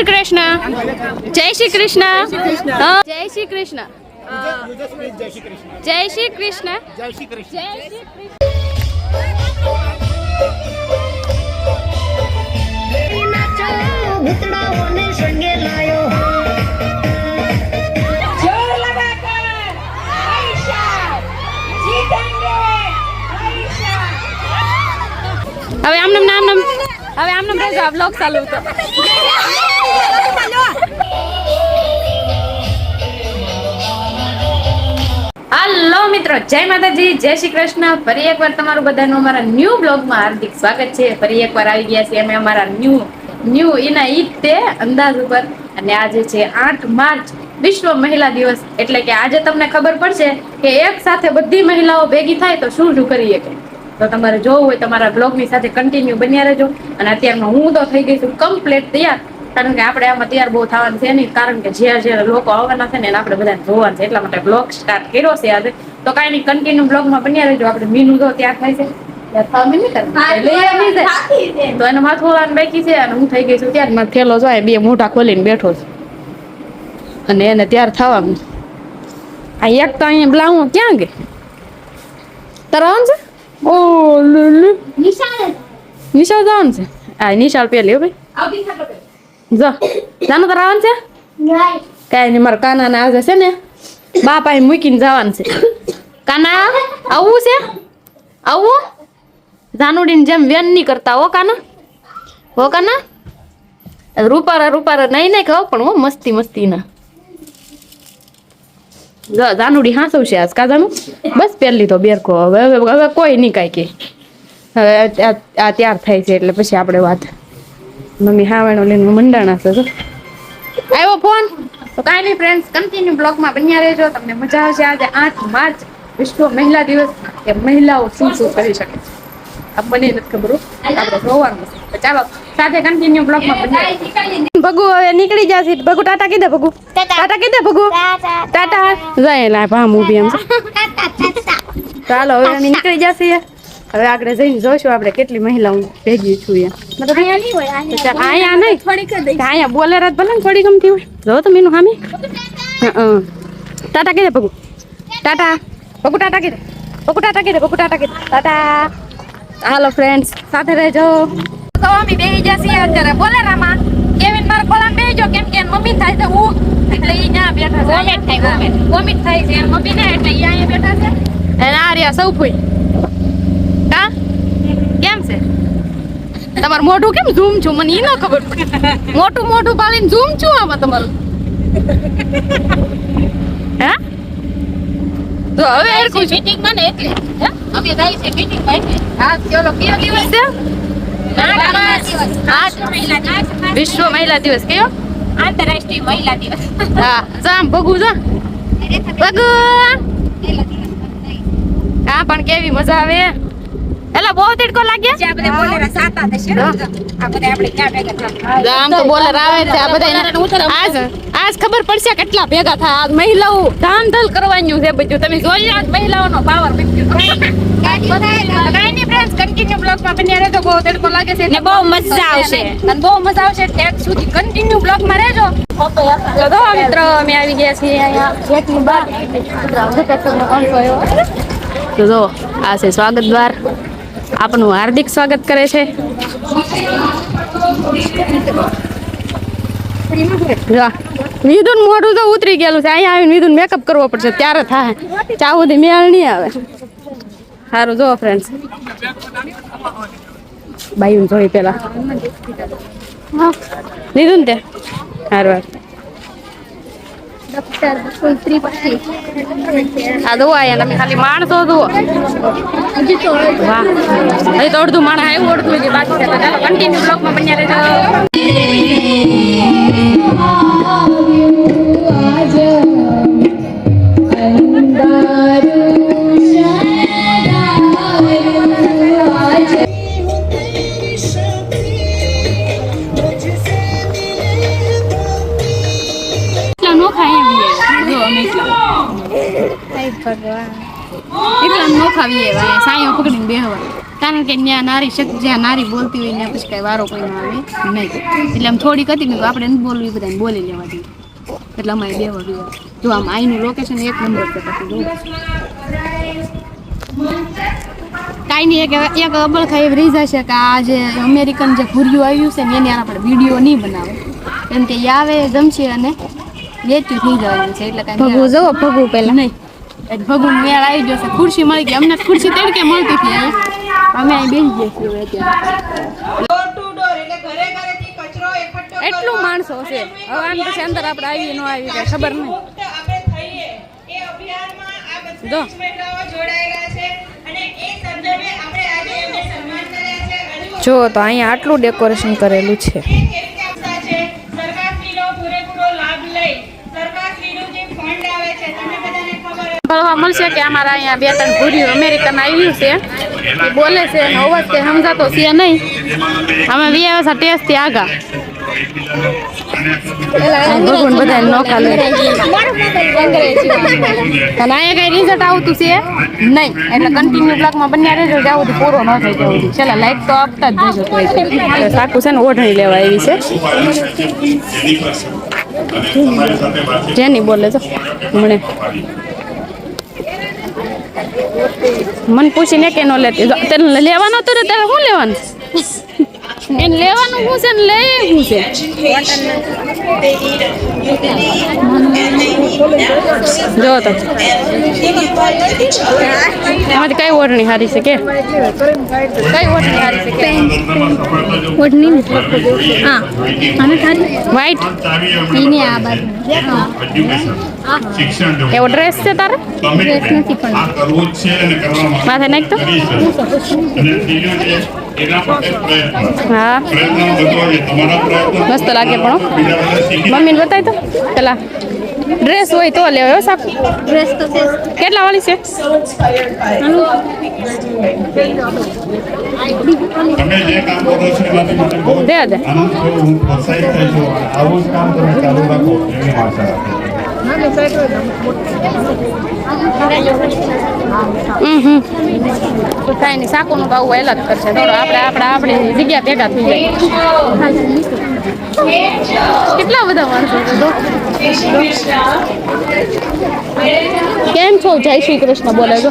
શ્રી કૃષ્ણ. જય શ્રી કૃષ્ણ. જય શ્રી કૃષ્ણ. જય શ્રી કૃષ્ણ. જય શ્રી કૃષ્ણ. હવે આમ નામ નામ હવે આમ નામ વ્લોગ ચાલુ હતો. મિત્રો, જય માતાજી, જય શ્રી કૃષ્ણ. ફરી એકવાર તમારું બધાનું અમારા ન્યૂ બ્લોગમાં હાર્દિક સ્વાગત છે. ફરી એકવાર આવી ગયા છીએ અમે અમારા ન્યૂ ન્યૂ એના ઈદ તે અંદાજ ઉપર. અને આજે છે આઠ માર્ચ, વિશ્વ મહિલા દિવસ. એટલે કે આજે તમને ખબર પડશે કે એક સાથે બધી મહિલાઓ ભેગી થાય તો શું શું કરીએ કે? તો તમારે જોવું હોય તમારા બ્લોગની સાથે કન્ટિન્યુ બન્યા રહેજો. અને અત્યારમાં હું તો થઈ ગઈ છું કમ્પ્લીટ તૈયાર. કારણ કે આપણે આમાં તૈયાર બહુ થવાનું છે નહીં. કારણ કે જ્યાં જ્યાં લોકો આવવાના છે ને એને આપણે બધાને જોવાનું છે. એટલા માટે બ્લોગ સ્ટાર્ટ કર્યો છે આજે. તો કાંઈ નહીં કન્ટિન્યુ બ્લોગમાં બન્યા રહેજો. આપણે મીનું જો ત્યાં થાય છે. તો છે અને હું થઈ ગઈ છું ત્યાર. મારે થેલો જાય બે મોઢા ખોલીને બેઠો છું. આ એક તો અહીંયા બ્લાઉં ક્યાં ગઈ? તરાવન છે? ઓ નિશાળ. નિશાળ જવાનું છે? આ નિશાળ પેલી હો ભાઈ. જો જાનું તરાવન છે? કાંઈ નહીં મારા કાના ના આજે છે ને બાપા એ મૂકીને જવાનું છે. કાના આવવું છે? આવવું જાનુડીને જેમ વેન નહીં કરતા હો કાના? હો કાના? રૂપારા રૂપારા નહીં નહીં ખાવ પણ હો, મસ્તી મસ્તી ના જાનુડી હાંસવ છે આજ, કા જાનુ બસ પહેલી તો બેરકો. હવે હવે કોઈ નહીં કાંઈ કે. હવે આ તૈયાર થાય છે એટલે પછી આપણે વાત. મમ્મી હાવણો લઈને મંડાણા છે આવ્યો ફોન? તો કાંઈ નહીં ફ્રેન્ડ્સ કન્ટિન્યુ બ્લોગમાં બન્યા રહેજો. તમને મજા આવશે. આજે આઠ માર્ચ વિશ્વ મહિલા દિવસ. કે મહિલાઓ શું શું કરી શકે છે? મને નથી ખબર. આપણે જોવાનું છે. ચાલો સાથે કન્ટિન્યુ બ્લોગમાં બન્યા. ભગુ હવે નીકળી જશે. ભગુ ટાટા કીધે ભગુ? ટાટા. કીધે ભગુ? ટાટા. જાય લા ભામ ઊભી એમ ચાલો હવે નીકળી જશે હવે આગળ જઈને જોઈશું આપણે કેટલી મહિલાઓ ભેગી છું અહીંયા મતલબ અહીંયા અહીંયા નહીં. અહીંયા બોલેર જ ભલે ને થોડી ગમતી હોય. જો તો મીનું હામી. હં. ટાટા કીધે ભગુ ટાટા. ભગુ ટાટા કીધે. ભગુ ટાટા કીધે ભગુ ટાટા કીધે. ટાટા. હાલો ફ્રેન્ડ્સ સાથે રહેજો. તો અમે બેહી જશે અત્યારે. બોલેરામાં કેવિન મારા ખોલામાં બેહી કેમ કે મમ્મી થાય તો હું એટલે ઈ ત્યાં બેઠા છે. વોમિટ થાય વોમિટ થાય છે. એની મમ્મી ને એટલે ઈ અહીંયા બેઠા છે. અને આ રહ્યા સૌ ફૂઈ હા કેમ છે? તમારું મોઢું કેમ ઝૂમ છું? મને ઈ ન ખબર મોટું મોઢું પાડીને ઝૂમ છું આમાં તમારું. હા? તો હવે એર કુછ મીટિંગમાં ને એટલે. અમે જાય છે મીટિંગમાં હા ચલો કયો દિવસ? છે વિશ્વ મહિલા દિવસ કયો? આંતરરાષ્ટ્રીય મહિલા દિવસ. હા જામ ભગુ જા ભગુ! હા પણ કેવી મજા આવે? એલા બહુ તીડકો લાગ્યા? આ બધા બોલેરા સાતા થશે આ બધા આપણે ક્યાં ભેગા થા આમ તો બોલર આવે છે આ બધા આજ આજ ખબર પડશે કેટલા ભેગા થાય. આજ મહિલાઓ ધાંધલ કરવાનું છે બધું. તમે જોઈ આજ મહિલાઓનો પાવર કાંઈ નહીં કન્ટિન્યુ બ્લોગમાં બન્યા રહેજો. બહુ તડકો લાગે છે. ને બહુ મજા આવશે. અને બહુ મજા આવશે ટેક સુધી કન્ટિન્યુ બ્લોગમાં રહેજો. લગો મિત્રો અમે આવી ગયા છીએ અહીંયા. ગેટની બાર તો જો આ છે સ્વાગત દ્વાર. આપનું હાર્દિક સ્વાગત કરે છે. વિધુન મોઢું તો ઉતરી ગયેલું છે. અહીંયા આવીને વિધુન મેકઅપ કરવો પડશે. ત્યારે થાય. ચા સુધી મેળ નહીં આવે. સારું જો ફ્રેન્ડ્સ બાયું જોઈ પેલા. લીધું ને તે? સારું હારું. આ દો આયા તમે ખાલી માણસો જુઓ વાહ. હજી તો અડધું માણસ આવ્યું, અડધું એટલા એટલા નોખા વીએ સાયો પકડીને બેહવા કારણ કે ત્યાં નારી શક્તિ જ્યાં નારી બોલતી હોય ત્યાં પછી કઈ વારો કોઈ ના આવે નહીં એટલે આમ થોડીક હતી ને આપણે નથી બોલવી બધાને બોલી લેવા દઈએ એટલે અમારે બે વાગ્યું જો આમ આઈનું લોકેશન એક નંબર પર પછી જો કાંઈ નહીં એક એક અબળખા એવી રહી જશે કે આ જે અમેરિકન જે ભૂર્યું આવ્યું છે ને એની આપણે વીડિયો નહીં બનાવે કેમ કે આવે જમશે અને વેચ્યું થઈ જવાનું છે એટલે કાંઈ ભગવું જવો ભગવું પેલા નહીં. ભગવાન મેળ આવી ગયો છે. ખુરશી મળી ગઈ. અમને ખુરશી તડકે મળતી હતી અમે અહીં બેસી ગયા છીએ એટલે માણસો છે. હવે આમ પછી અંદર આપણે આવી ન આવી કઈ ખબર નહીં. જો. જ, તો અહીંયા આટલું ડેકોરેશન કરેલું છે. લાભ લઈ સરકારશ્રીનું જે ફંડ આવે છે તમને બધાને ખબર ફરવા મળશે કે અમારા અહીંયા બે ત્રણ ભૂર્યું અમેરિકન આવ્યું છે. બોલે છે અવાજ કે સમજાતો છે નહીં. અમે વી આવ્યા છે ટેસ્ટથી આગા. ભગવાન બધા નોખા લે. અને અહીંયા કઈ રિઝલ્ટ આવતું છે? નહીં. એટલે કન્ટિન્યુ બ્લોકમાં બંને રિઝલ્ટ આવું તો પૂરો ન થઈ જવું જોઈએ ચાલો લાઈક તો આપતા જ સાકું છે ને ઓઢણી લેવા આવી છે. જેની બોલે તો. મને મને પૂછીને કે નો લેતી. તને લેવાનો તો તારે શું લેવાનું? એને લેવાનું શું છે ને લઈ શું છે. જો તો. એમાંથી કઈ ઓઢણી હારી છે કે? કઈ ઓઢણી હારી છે કે? ઓઢણી હા. અને ખાલી વ્હાઈટ એને આ બાજુ. એવો ડ્રેસ છે તારે? છે અને કરવામાં માથે નાખ તો. હા. મસ્ત લાગે પણ મમ્મીને બતાવી તો. પેલા ડ્રેસ હોય તો લેવો હો સાકુ ડ્રેસ તો છે. કેટલા વાળી છે? તમે જે કામ કરો છો એમાંથી મને બહુ દે દે. આનંદ હું પ્રોત્સાહિત થઈ છું. આવું જ કામ તમે ચાલુ રાખો. એવી આશા રાખું તો કાંઈ નહીં, સાકુનું તો એલા જ કરશે. થોડો આપણે આપણે આપણી જગ્યા ભેગા થઈ જાય. કેટલા બધા માણસો કેમ છો? જય શ્રી કૃષ્ણ, બોલે છો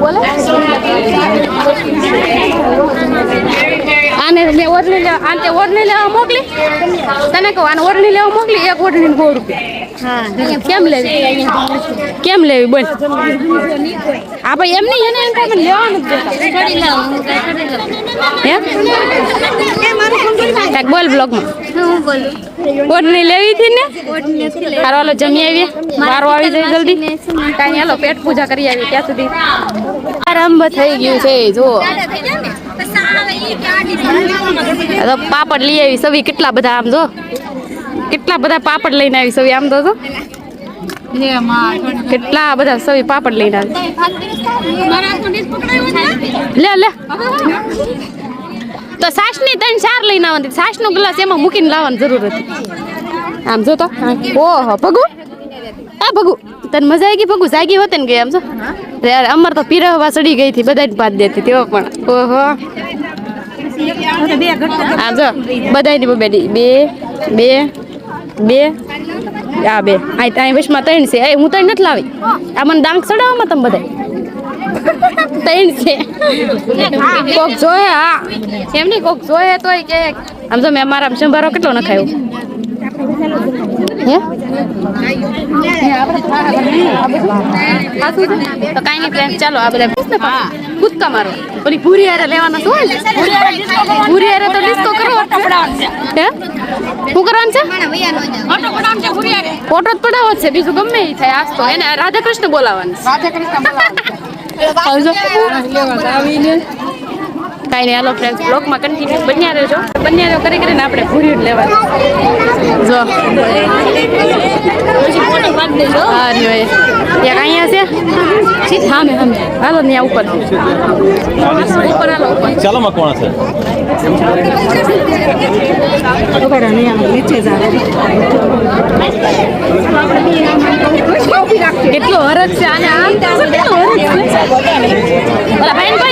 બોલે? આને મેં ઓરણી લેવા આને ઓરણી લેવા મોકલી? તને કહું આને ઓરણી લેવા મોકલી એક ઓરણી સો રૂપિયા. કેમ લેવી? કેમ લેવી? બોલ. આ ભાઈ એમ નહીં એને એમ કાંઈ લેવાનું જ હે? બોલ બ્લોગમાં હું ઓરણી લેવી હતી ને? હારો હાલો જમી આવીએ. મારો આવી જાય જલ્દી. કાંઈ હાલો પેટ પૂજા કરી આવી ત્યાં સુધી. આરંભ થઈ ગયું છે જો. તો પાપડ લઈ આવી સવી. કેટલા બધા આમ જો? કેટલા બધા પાપડ લઈને આવી સવી આમ તો કેટલા બધા સવી પાપડ લઈને આવી. લે લે. તો સાસની ત્રણ ચાર લઈને આવવાની. સાસનો ગ્લાસ એમાં મૂકીને લાવવાની જરૂર હતી. આમ જો તો. ઓહો, ભગુ. આ ભગુ, તને મજા આવી ગઈ? ભગુ, જાગી હોતે ને ગઈ આમ જો. યાર, અમર તો પીરહવા ચડી ગઈ હતી બધાને ભાત દેતી તેઓ પણ. ઓહો. હા જો બધાની બે બે બે બે. આ બે. આ ત્યાં વચમાં ત્રણ છે. એ, હું ત્રણ નથી લાવી. આ મને ડાંગ ચડાવવામાં તમે બધા ત્રણ છે. કોક જોયે, હા. એમ નહીં કોક જોયે તો કે, આમ જો મેં મારા સંભારો કેટલો નખાયો? હે? તો કાંઈ નહીં ફ્રેન્ડ ચાલો આ બધા કૂદકા મારો. ઓલી ભૂરી હારે લેવાના શું ભૂરી હારે તો ડિસ્કો કરો હે? શું કરવાનું છે? ફોટો જ છે. બીજું ગમે એ થાય. આજ તો એને રાધા કૃષ્ણ બોલાવવાનું આવજો. કાંઈ નહીં. હાલો ફ્રેન્ડ્સ બ્લોગમાં કન્ટિન્યુ બન્યા રહેજો. બન્યા રહ્યો કરી કરીને આપણે ભૂર્યું જ લેવાનું. જો. હા રહ્યો એ. એક અહીંયા છે હા મેં સામે હાલો ત્યાં ઉપર ઉપર. હાલો ઉપર ચાલો માં કોણ છે કેટલો હરજ છે આને આમ? કેટલો હરખ છે?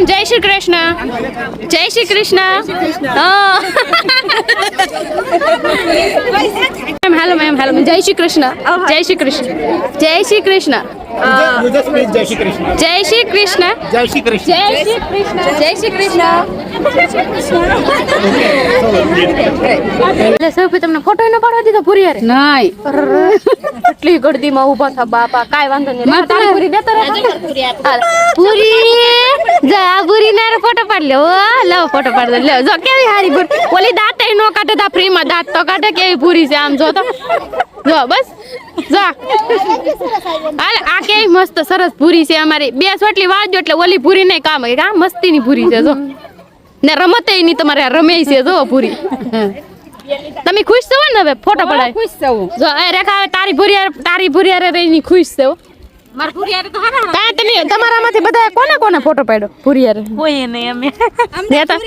મેમ જય શ્રી કૃષ્ણ. જય Shri Krishna. Hello ma'am hello જય શ્રી કૃષ્ણ. જય શ્રી કૃષ્ણ. જય શ્રી કૃષ્ણ. You શ્રી કૃષ્ણ. જય શ્રી કૃષ્ણ. જય શ્રી કૃષ્ણ. જય શ્રી કૃષ્ણ. જય શ્રી કૃષ્ણ. એટલે સૌથી તમને ફોટો ન પાડવા દીધો પૂરી યારે નહીં કેટલી ગળદીમાં ઊભા થા બાપા. કાઈ વાંધો નહીં. તારી પૂરી દેતો રે હાલ. પૂરી. જા પૂરી ના ફોટો પાડ લે. ઓ લો ફોટો પાડ લે જો કેવી હારી પૂરી. ઓલી દાંત નો કાઢે તા ફ્રી માં દાંત તો કાઢે. કેવી પૂરી છે આમ જો તો. જો બસ. જો. હાલ આ કેવી મસ્ત સરસ પૂરી છે અમારી. બે સોટલી વાળજો એટલે ઓલી પૂરી નહીં કામ કે આ મસ્તી ની પૂરી છે જો. ને રમતે ની તમારે આ રમે છે જો પૂરી તમે ખુશ છો ને હવે? ફોટો પડાય. ખુશ છો. જો એ રેખા તારી ભૂરિયાર તારી ભૂરિયારે ની ખુશ છે. મારા ભુરિયારે તો હારા તો નહીં તમારામાંથી બધા કોને કોને ફોટો પાડ્યો? ભુરિયારે. કોઈ નહીં અમે. દેતા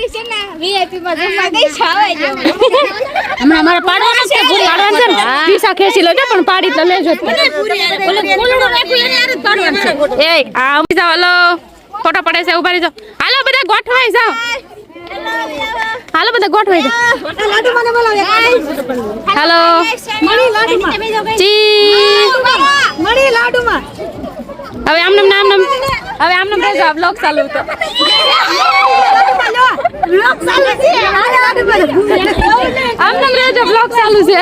હમણાં મારા પાડવાના છે ભૂરી પાડવાનું છે ને પીસા ખેંચી લેજો પણ પાડી તો લેજો ઓલે ફૂલડું રાખું એને આરે જ પાડવાનું છે. એ આ ઊભી હાલો. ફોટો પડે છે ઊભા રહી જાઓ હાલો બધા ગોઠવાઈ જાઓ. હાલો બધા ગોઠવાઈ હાલો. ચી હવે આમ નામ નમ હવે આમનમ રહેજો આ બ્લોગ ચાલુ તો આમનમ રહેજો બ્લોગ ચાલુ છે.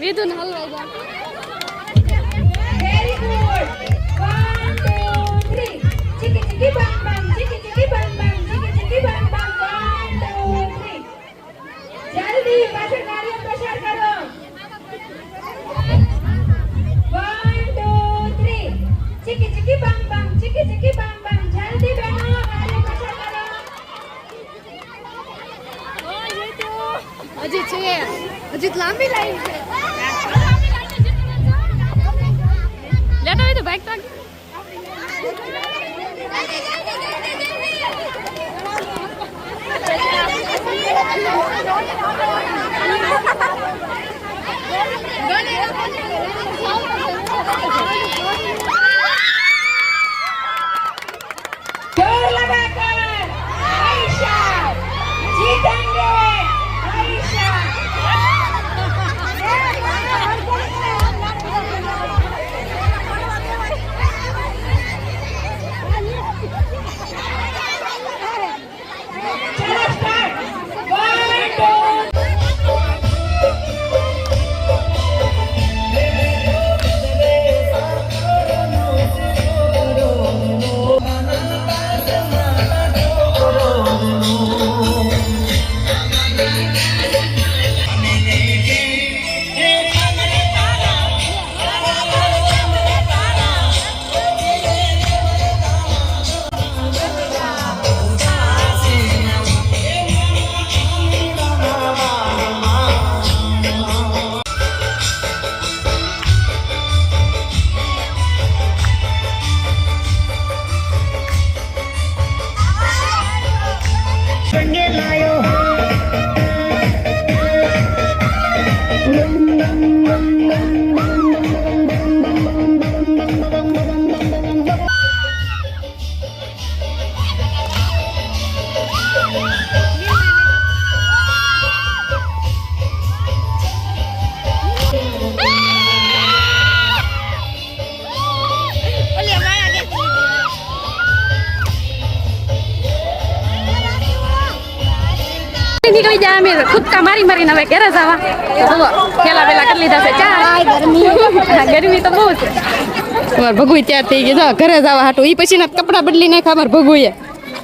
વિધુન હલવાઈ છે. હજી લાંબી લાઈન છે. નીકળી જાય અમે ખુદકા મારી મારીને હવે ઘરે જવા. જુઓ પેલા પેલા કરી લીધા છે ચા. ગરમી. તો બહુ છે. અમાર ભગુઈ ત્યાં થઈ ગઈ. જો ઘરે જવા હાટું. એ પછી કપડા બદલી નાખ્યા અમાર ભગુએ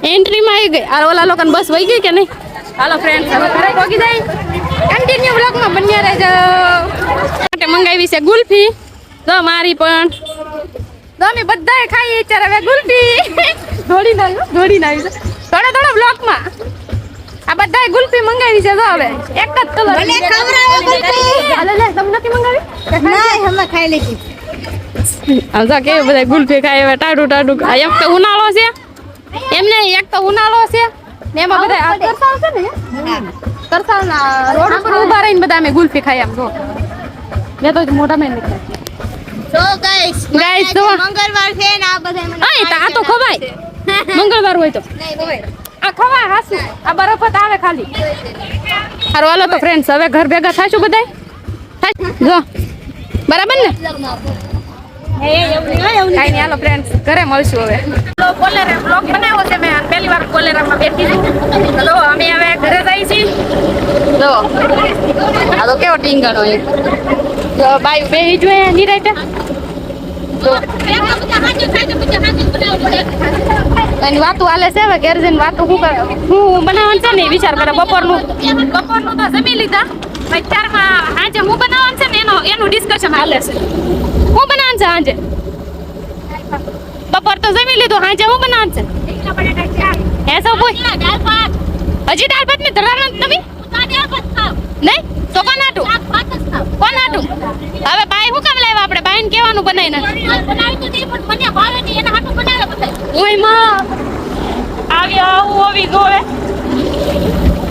એન્ટ્રીમાં આવી ગઈ. આ ઓલા લોકોને બસ વહી ગઈ કે નહીં? હાલો ફ્રેન્ડ હવે ઘરે પહોંચી જાય. કન્ટિન્યુ બ્લોગમાં બન્યા રહેજો. માટે મંગાવી છે ગુલ્ફી. તો મારી પણ. તો અમે બધાએ ખાઈએ અત્યારે હવે ગુલ્ફી. દોડીને આવી દોડીને આવી થોડા થોડા બ્લોકમાં આ બધાય ગુલ્ફી મંગાવી છે તો હવે. એક જ કલર મને ખવડાવો ગુલ્ફી. હાલે લે તમે નથી મંગાવી? ના હમે ખાઈ લીધી આજા કે બધા ગુલ્ફી ખાય હવે ટાડું ટાડું આ એક તો ઉનાળો છે. એમને એક તો ઉનાળો છે. ને એમાં બધા આ કરસાળ છે ને? કરસાળના રોડ ઉપર ઊભા રહીને બધા અમે ગુલ્ફી ખાઈ આમ જો. મેં તો મોટા મેં નથી તો ગાઈસ ગાઈસ તો- મંગળવાર છે ને આ બધા મને આ તો ખવાય. મંગળવાર હોય તો. નહીં હોય આ ખવા હાસુ. આ બરફ જ આવે ખાલી. હારું હાલો તો ફ્રેન્ડ્સ હવે ઘર ભેગા થાશું બધાય? જો. બરાબર ને? કાંઈ નહીં હાલો ફ્રેન્ડ્સ ઘરે મળશું હવે. કોલેરા બ્લોગ બનાવ્યો છે મેં પહેલી વાર કોલેરામાં બેઠી છું. તો અમે હવે ઘરે જઈએ છીએ. જો. આ તો કેવો ટીંગણો એ તો બાઈ બેહી જોઈએ નિરાતે એની વાતો હાલે છે હવે ઘેર જઈને વાતો શું કરે હું બનાવવાનું છે ને એ વિચાર કરે બપોરનું. બપોરનું તો જમી લીધા. ચારમાં આજે હું બનાવવાનું છે ને એનો એનું ડિસ્કશન હાલે છે. હું બનાવવાનું છે આજે બપોર તો જમી લીધું આજે હું બનાવવાનું છે? હે સૌ કોઈ? હજી દાળ ભાત ને ધરાણા તમે? નહીં? તો કોણ આટું? કોણ આટું? હવે બાઈ શું કામ લાવ્યા આપણે? બાઈને કહેવાનું બનાવીને. ઓયમાં આવી આવું આવી જોવે.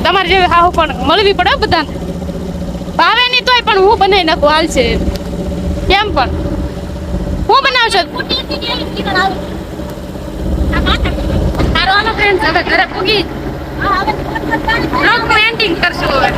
તમારે જેવી હાહુ પણ મળવી પડે બધાને. ભાવે નહીં તોય પણ હું બનાવી નાખું હાલ છે. કેમ પણ? હું બનાવશો? સારો આનો ફ્રેન્ડ્સ હવે ઘરે પૂગી. એન્ડિંગ કરશું હવે.